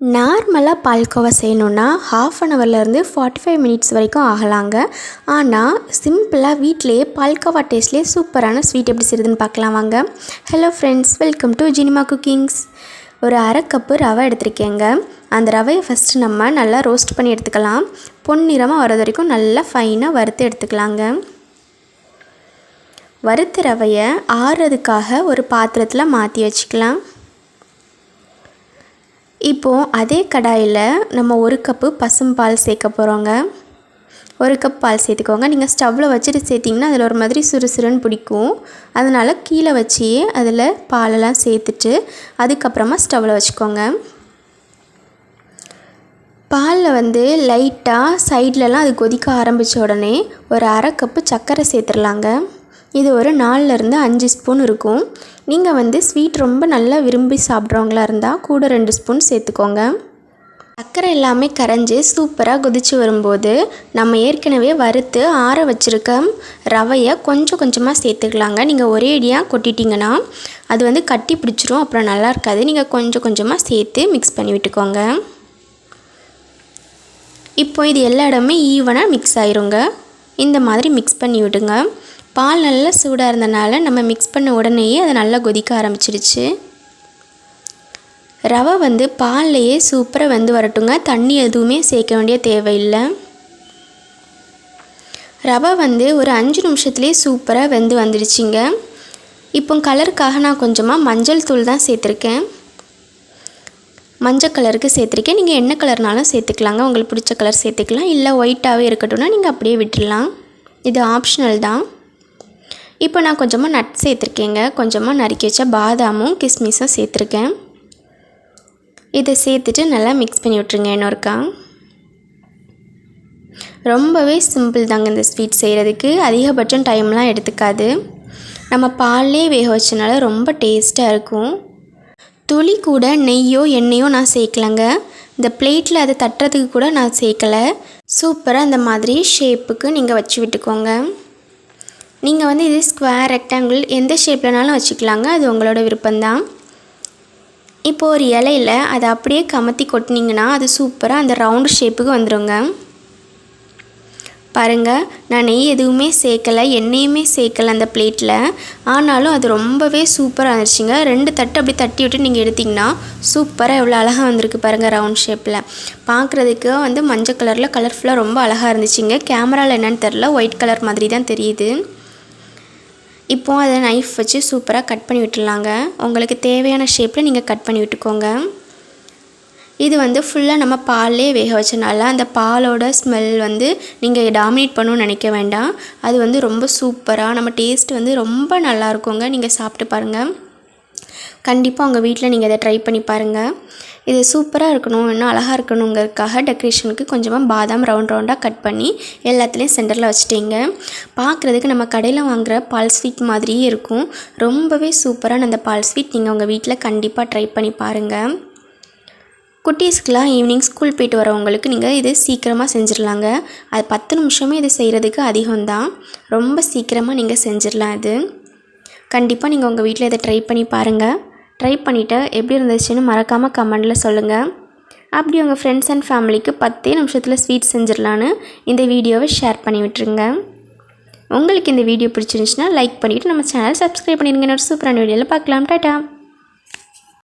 நார்மலாக பால்கோவா செய்யணுன்னா half an ஹவர்லேருந்து ஃபார்ட்டி ஃபைவ் மினிட்ஸ் வரைக்கும் ஆகலாங்க. ஆனால் சிம்பிளாக வீட்டிலேயே பால்கோவா டேஸ்ட்லேயே சூப்பரான ஸ்வீட் எப்படி செய்யுதுன்னு பார்க்கலாம் வாங்க. ஹலோ ஃப்ரெண்ட்ஸ் வெல்கம் டு ஜினிமா குக்கிங்ஸ் ஒரு அரை கப்பு ரவை எடுத்திருக்கேங்க. அந்த ரவையை ஃபஸ்ட்டு நம்ம நல்லா ரோஸ்ட் பண்ணி எடுத்துக்கலாம். பொன்னிறமாக வர்றது வரைக்கும் நல்லா ஃபைனாக வறுத்து எடுத்துக்கலாங்க. வறுத்த ரவையை ஆறுறதுக்காக ஒரு பாத்திரத்தில் மாற்றி வச்சுக்கலாம். இப்போது அதே கடாயில் நம்ம ஒரு கப்பு பசும்பால் சேர்க்க போகிறோங்க ஒரு கப் பால் சேர்த்துக்கோங்க. நீங்கள் ஸ்டவ்வில் வச்சுட்டு சேர்த்திங்கன்னா அதில் ஒரு மாதிரி சுறுசுறுன்னு பிடிக்கும். அதனால் கீழே வச்சே அதில் பாலெல்லாம் சேர்த்துட்டு அதுக்கப்புறமா ஸ்டவ்வில் வச்சுக்கோங்க. பாலில் வந்து லைட்டாக சைட்லலாம் அது கொதிக்க ஆரம்பித்த உடனே ஒரு அரை கப்பு சர்க்கரை சேர்த்துடலாங்க. இது ஒரு நாலுலேருந்து அஞ்சு ஸ்பூன் இருக்கும். நீங்கள் வந்து ஸ்வீட் ரொம்ப நல்லா விரும்பி சாப்பிட்றவங்களா இருந்தால் கூட ரெண்டு ஸ்பூன் சேர்த்துக்கோங்க. சர்க்கரை எல்லாமே கரைஞ்சி சூப்பராக கொதித்து வரும்போது நம்ம ஏற்கனவே வறுத்து ஆற வச்சுருக்க ரவையை கொஞ்சம் கொஞ்சமாக சேர்த்துக்கலாங்க. நீங்கள் ஒரே அடியாக கொட்டிட்டிங்கன்னா அது வந்து கட்டி பிடிச்சிரும் அப்புறம் நல்லா இருக்காது. நீங்கள் கொஞ்சம் கொஞ்சமாக சேர்த்து மிக்ஸ் பண்ணி விட்டுக்கோங்க. இப்போ இது எல்லா இடமே ஈவனாக மிக்ஸ் ஆயிருங்க. இந்த மாதிரி மிக்ஸ் பண்ணி விடுங்க. பால் நல்லா சூடாக இருந்தனால நம்ம மிக்ஸ் பண்ண உடனேயே அது நல்லா கொதிக்க ஆரம்பிச்சிடுச்சு ரவை வந்து பால்லையே சூப்பராக வெந்து வரட்டுங்க. தண்ணி எதுவுமே சேர்க்க வேண்டிய தேவையில்லை. ரவை வந்து ஒரு அஞ்சு நிமிஷத்துலேயே சூப்பராக வெந்து வந்துடுச்சிங்க இப்போ கலருக்காக நான் கொஞ்சமாக மஞ்சள் தூள் தான் சேர்த்துருக்கேன். மஞ்சள் கலருக்கு சேர்த்துருக்கேன். நீங்கள் என்ன கலர்னாலும் சேர்த்துக்கலாங்க. உங்களுக்கு பிடிச்ச கலர் சேர்த்துக்கலாம். இல்லை ஒயிட்டாகவே இருக்கட்டும்னா நீங்கள் அப்படியே விட்டுடலாம் இது ஆப்ஷனல் தான். இப்போ நான் கொஞ்சமாக நட் சேர்த்துருக்கேங்க. கொஞ்சமாக நறுக்கி வச்ச பாதாமும் கிஸ்மிஸும் சேர்த்துருக்கேன். இதை சேர்த்துட்டு நல்லா மிக்ஸ் பண்ணி விட்ருங்க இன்னொருக்கா ரொம்பவே சிம்பிள் தாங்க இந்த ஸ்வீட் செய்கிறதுக்கு அதிகபட்சம் டைம்லாம் எடுத்துக்காது. நம்ம பால்லே வேக வச்சனால ரொம்ப டேஸ்ட்டாக இருக்கும். துளி கூட நெய்யோ எண்ணெயோ நான் சேர்க்கலங்க. இந்த பிளேட்டில் அதை தட்டுறதுக்கு கூட நான் சேர்க்கலை. சூப்பராக அந்த மாதிரி ஷேப்புக்கு நீங்கள் வச்சு விட்டுக்கோங்க. நீங்கள் வந்து இது ஸ்கொயர் ரெக்டாங்கிள் எந்த ஷேப்லனாலும் வச்சுக்கலாங்க. அது உங்களோட விருப்பம்தான். இப்போது ஒரு இலையில் அதை அப்படியே கமத்தி கொட்டினீங்கன்னா அது சூப்பராக அந்த ரவுண்டு ஷேப்புக்கு வந்துடுங்க பாருங்கள் நான் நெய் எதுவுமே சேர்க்கலை எண்ணெயுமே சேர்க்கலை அந்த பிளேட்டில் ஆனாலும் அது ரொம்பவே சூப்பராக இருந்துச்சுங்க. ரெண்டு தட்டு அப்படி தட்டி விட்டு நீங்கள் எடுத்திங்கன்னா சூப்பராக எவ்வளோ அழகாக வந்திருக்கு பாருங்கள் ரவுண்ட் ஷேப்பில் பார்க்குறதுக்கு வந்து மஞ்சள் கலரில் கலர்ஃபுல்லாக ரொம்ப அழகாக இருந்துச்சுங்க. கேமராவில் என்னென்னு தெரில ஒயிட் கலர் மாதிரி தான் தெரியுது. இப்போது அதை நைஃப் வச்சு சூப்பராக கட் பண்ணி விட்டுடலாங்க. உங்களுக்கு தேவையான ஷேப்பில் நீங்கள் கட் பண்ணி விட்டுக்கோங்க. இது வந்து ஃபுல்லாக நம்ம பால்லே வேக வச்சனால அந்த பாலோட ஸ்மெல் வந்து நீங்கள் டாமினேட் பண்ணணும்னு நினைக்க வேண்டாம். அது வந்து ரொம்ப சூப்பராக நம்ம டேஸ்ட் வந்து ரொம்ப நல்லா இருக்குங்க. நீங்கள் சாப்பிட்டு பாருங்கள் கண்டிப்பாக உங்கள் வீட்டில் நீங்கள் இதை ட்ரை பண்ணி பாருங்கள் இது சூப்பராக இருக்கணும் இன்னும் அழகாக இருக்கணுங்கிறதுக்காக டெக்கரேஷனுக்கு கொஞ்சமாக பாதாம் ரவுண்ட் ரவுண்டாக கட் பண்ணி எல்லாத்துலேயும் சென்டரில் வச்சுட்டேங்க. பார்க்குறதுக்கு நம்ம கடையில் வாங்குகிற பால் ஸ்வீட் மாதிரியே இருக்கும். ரொம்பவே சூப்பரான அந்த பால் ஸ்வீட் நீங்கள் உங்கள் வீட்டில் கண்டிப்பாக ட்ரை பண்ணி பாருங்கள் குட்டீஸ்க்கெலாம் ஈவினிங் ஸ்கூல் போயிட்டு வரவங்களுக்கு நீங்கள் இது சீக்கிரமாக செஞ்சிடலாங்க அது பத்து நிமிஷமே இது செய்கிறதுக்கு அதிகம்தான். ரொம்ப சீக்கிரமாக நீங்கள் செஞ்சிடலாம் இது. கண்டிப்பாக நீங்கள் உங்கள் வீட்டில் இதை ட்ரை பண்ணி பாருங்கள் ட்ரை பண்ணிவிட்டு எப்படி இருந்துச்சுன்னு மறக்காமல் கமெண்டில் சொல்லுங்கள் அப்படி உங்கள் ஃப்ரெண்ட்ஸ் அண்ட் ஃபேமிலிக்கு பத்தே நிமிஷத்தில் ஸ்வீட் செஞ்சிடலான்னு இந்த வீடியோவை ஷேர் பண்ணி விட்டுருங்க. உங்களுக்கு இந்த வீடியோ பிடிச்சிருந்துச்சுன்னா லைக் பண்ணிவிட்டு நம்ம சேனல் சப்ஸ்கிரைப் பண்ணிடுங்க. இன்னொரு சூப்பரான வீடியோவில் பார்க்கலாம். டாட்டா